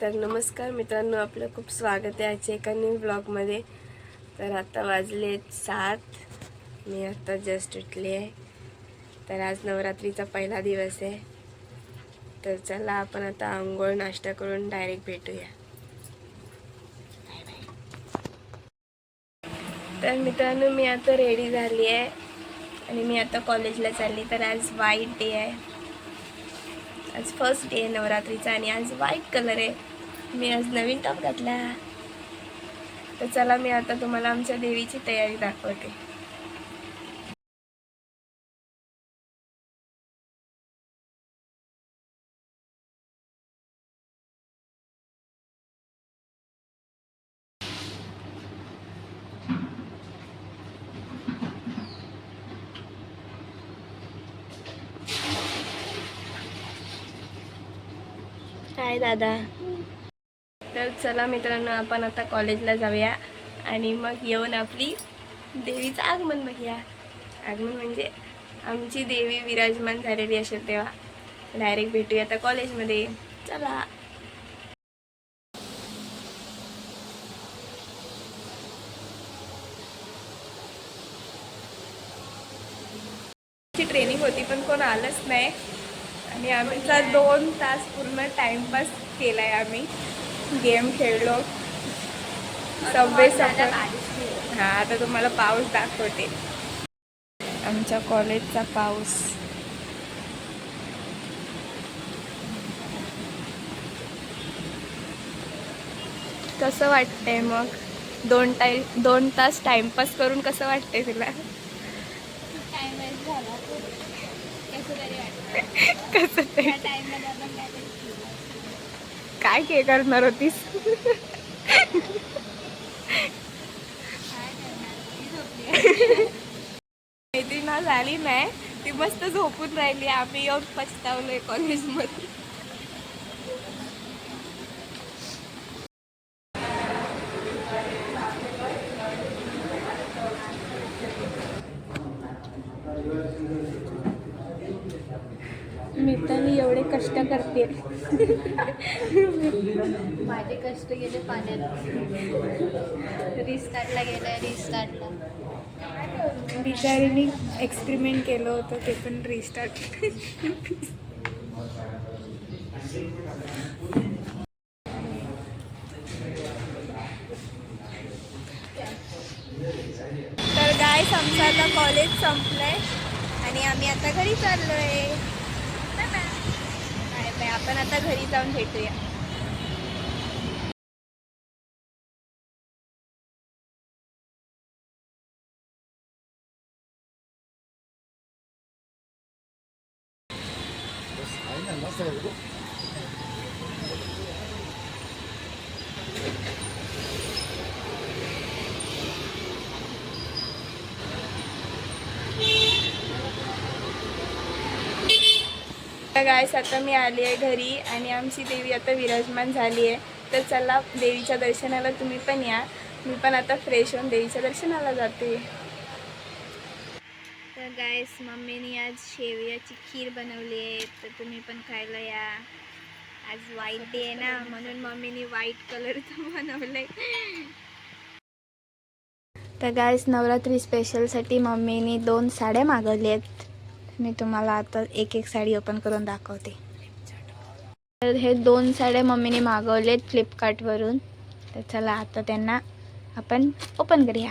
तर नमस्कार मित्रांनो आपलं खूप स्वागत आहे आजच्या एका न्यू ब्लॉगमध्ये तर आता वाजले सात. मी आत्ता जस्ट उठली आहे. तर आज नवरात्रीचा पहिला दिवस आहे. तर चला आपण आता आंघोळ नाश्ता करून डायरेक्ट भेटूया. तर मित्रांनो मी आता रेडी झाली आहे. आणि मी आता कॉलेजला चालली. तर आज वाईट डे आहे. आज फर्स्ट डे नवरात्रीचा आणि आज व्हाईट कलर आहे. मी आज नवीन टॉप घातला. तर चला मी आता तुम्हाला आमच्या देवीची तयारी दाखवते. काय दादा. तर चला मित्रांनो आपण आता कॉलेजला जाऊया. आणि मग येऊन आपली देवीचं आगमन बघूया. आगमन म्हणजे आमची देवी विराजमान झालेली असेल तेव्हा. डायरेक्ट भेटूया आता कॉलेजमध्ये चला. ट्रेनिंग होती पण कोण आलंच नाही. आणि आमचा दोन तास पूर्ण टाइमपास केलाय आम्ही. गेम खेळलो. सबवे सफर हा आता तुम्हाला पाऊस दाखवते. आमच्या कॉलेजचा पाऊस. कसं वाटतंय मग? दोन टाइम दोन तास टाइमपास करून कसं वाटतंय तुला? कसं ते. काय के करणार होतीस? मैत्रीण आली नाही. ती मस्त झोपून राहिली. आम्ही येऊन पछतावलोय कॉलेजमध्ये मित्रांनी एवढे कष्ट करते. माझे कष्ट गेले पाण्यात. रिस्टार्टला गेलाय रिस्टार्टला बिचारीने एक्सपेरिमेंट केलं होतं ते पण रिस्टार्ट तर गाय आमचं आता कॉलेज संपलंय आणि आम्ही आता घरी चाललोय. बाय बाय आपण आता घरी जाऊन भेटूया. गायस आता मी आली आहे घरी आणि आमची देवी आता विराजमान झाली आहे. तर चला देवीच्या दर्शनाला तुम्ही पण या. मी पण आता फ्रेश होऊन देवीच्या दर्शनाला जाते. तर गायस मम्मीने आज शेवयाची खीर बनवली आहे. तर तुम्ही पण खायला या. आज वाईट डे आहे ना म्हणून मम्मीने व्हाईट कलरचं बनवलंय. तर गायस नवरात्री स्पेशलसाठी मम्मीने दोन साड्या मागवल्या आहेत मी तुम्हाला आता एक एक साडी ओपन करून दाखवते. तर हे दोन साड्या मम्मीने मागवलेत फ्लिपकार्टवरून. तर चला आता त्यांना आपण ओपन करूया.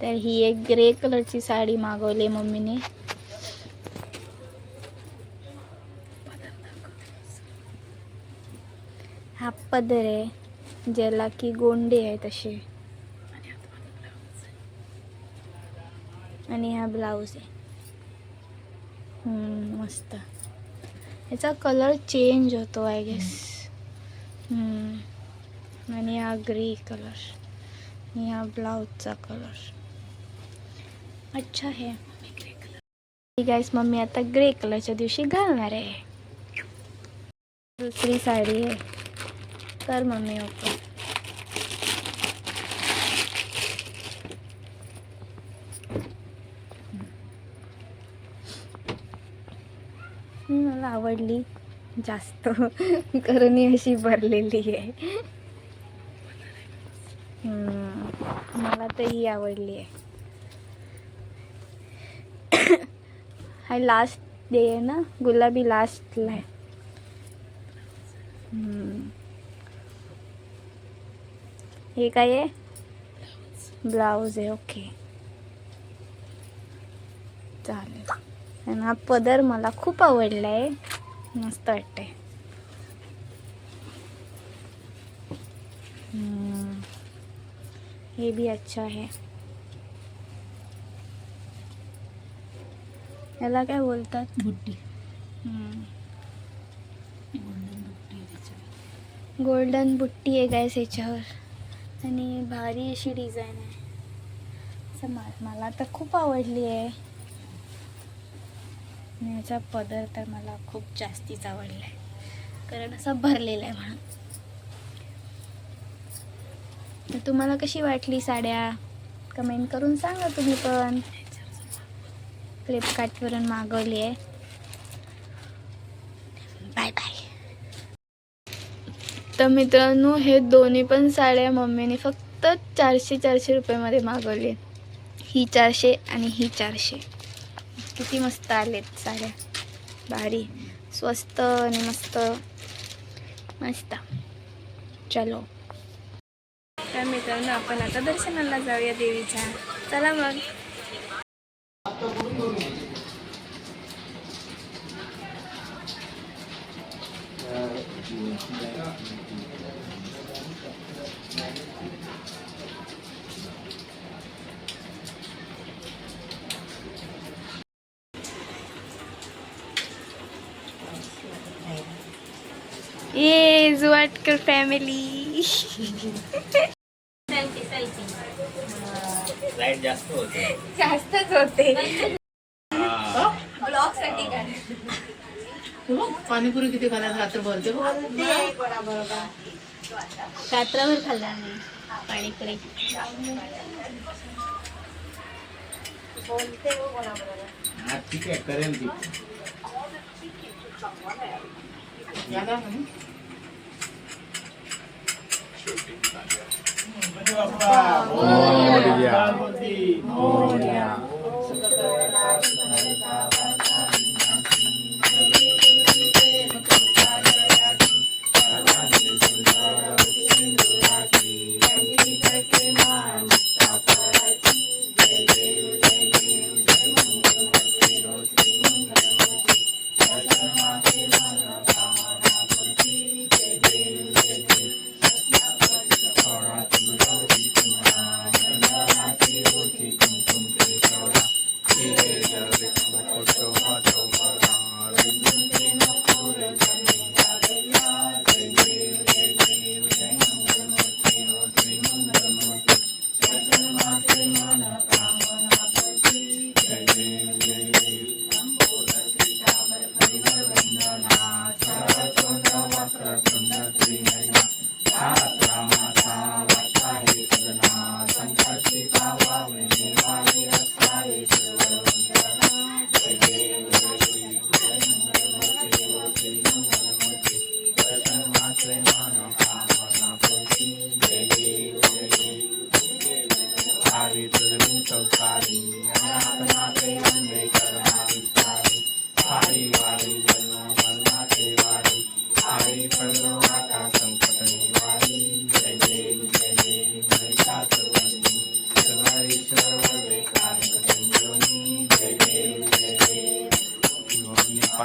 तर ही एक ग्रे कलरची साडी मागवली मम्मीने. हा पदर आहे ज्याला की गोंडे आहे तसे. आणि हा ब्लाऊज आहे. मस्त. याचा कलर चेंज होतो आय गेस आणि हा ग्रे कलर. आणि हा ब्लाऊजचा कलर. अच्छा आहे गाईस मम्मी आता ग्रे कलरच्या दिवशी घालणार आहे. दुसरी साडी आहे. तर मम्मी ओके ही मला आवडली जास्त. कारण ही अशी भरलेली आहे. मला तर ही आवडली आहे. हा लास्ट डे आहे ना? गुलाबी लास्टला आहे. हे काय आहे? ब्लाऊज आहे ओके चालेल. आणि हा पदर मला खूप आवडला आहे मस्त वाटते हम्म. हे भी अच्छा है याला काय बोलतात? बुट्टी. गोल्डन बुट्टी आहे आहे गायस याच्यावर. आणि भारी अशी डिझाईन आहे. असं मला तर खूप आवडली आहे. आणि याचा पदर तर मला खूप जास्तीच आवडला आहे कारण असा भरलेला आहे म्हणून. तर तुम्हाला कशी वाटली साड्या? कमेंट करून सांगा तुम्ही पण. फ्लिपकार्टवरून मागवली आहे. Bye bye. तर मित्रांनो हे दोन्ही पण साड्या मम्मीने फक्त चारशे चारशे रुपयामध्ये मागवली ही चारशे आणि ही चारशे. किती मस्त आलेत साड्या. भारी. स्वस्त आणि मस्त. मस्त. चलो. तर मित्रांनो आपण आता दर्शनाला जाऊया देवीच्या. चला मग. ये जुवाटकर फॅमिली लाइट जास्त होते. जास्तच होते. पाणीपुरी किती खाण्यात रात्रभर ते रात्रभर खाल्ला मी पाणीपुरी. हा ठीक आहे करेल ती पाता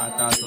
तुझे से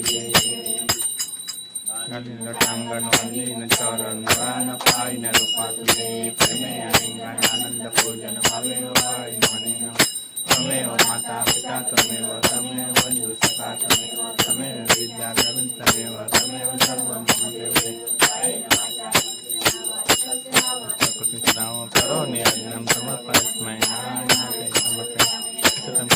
जय देवी नलिन प्रेमे आनंद त्वमेव माता पिता त्वमेव त्वमेव बन्धु सखा त्वमेव त्वमेव विद्या त्वमेव त्वमेव सर्वं मम देवते करो समर्पयस्मै नारायणाय सुतं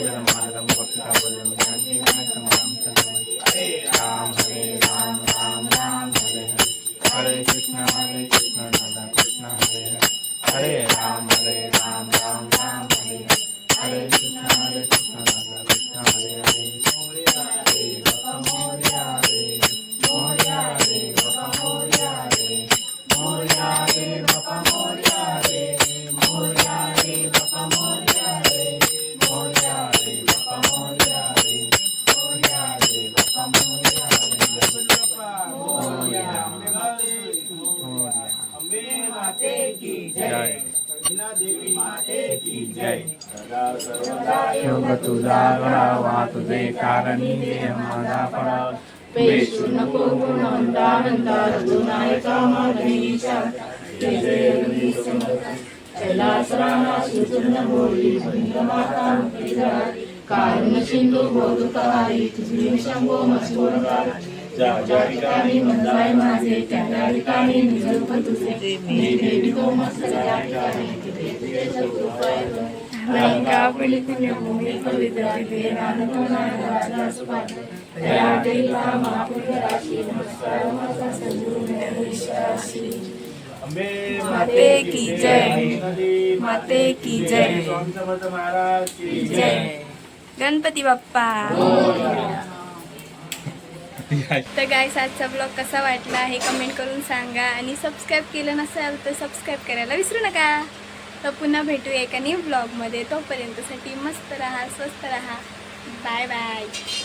वसुदेवं माधवं भक्तिकावल्यं जानकीनाथं रामचन्द्रं हरे राम हरे राम राम राम हरे हरे हरे कृष्ण हरे कृष्ण राधा कृष्ण हरे हरे हरे राम हरे राम राम राम हरे हरे हरे कृष्ण हरे कृष्ण राधा जय। की जय। योग तुझा गळावा तुझे कारणी माझा फळा। पेशू नको गुणवंता हंता रघुनायका माधवीचा जय जय अगदी समर्थ कैलासराणा सुचूर्ण बोली भंगमाता मुक्तीदा कारुण्य सिंधू बोधुकारी तुझी शंभो ज्या ठिकाणी मंदाय माझे त्या ठिकाणी निजरूप तुझे मी देवितो मस्त त्या ठिकाणी माते की जय माते की जय। की जय। गणपती बाप्पा। तर गाईस आजचा ब्लॉग कसा वाटला हे कमेंट करून सांगा आणि सबस्क्राईब केलं नसेल तर सबस्क्राईब करायला विसरू नका. तर पुन्हा भेटूया एका न्यू ब्लॉगमध्ये तोपर्यंतसाठी मस्त राहा स्वस्त राहा. Bye bye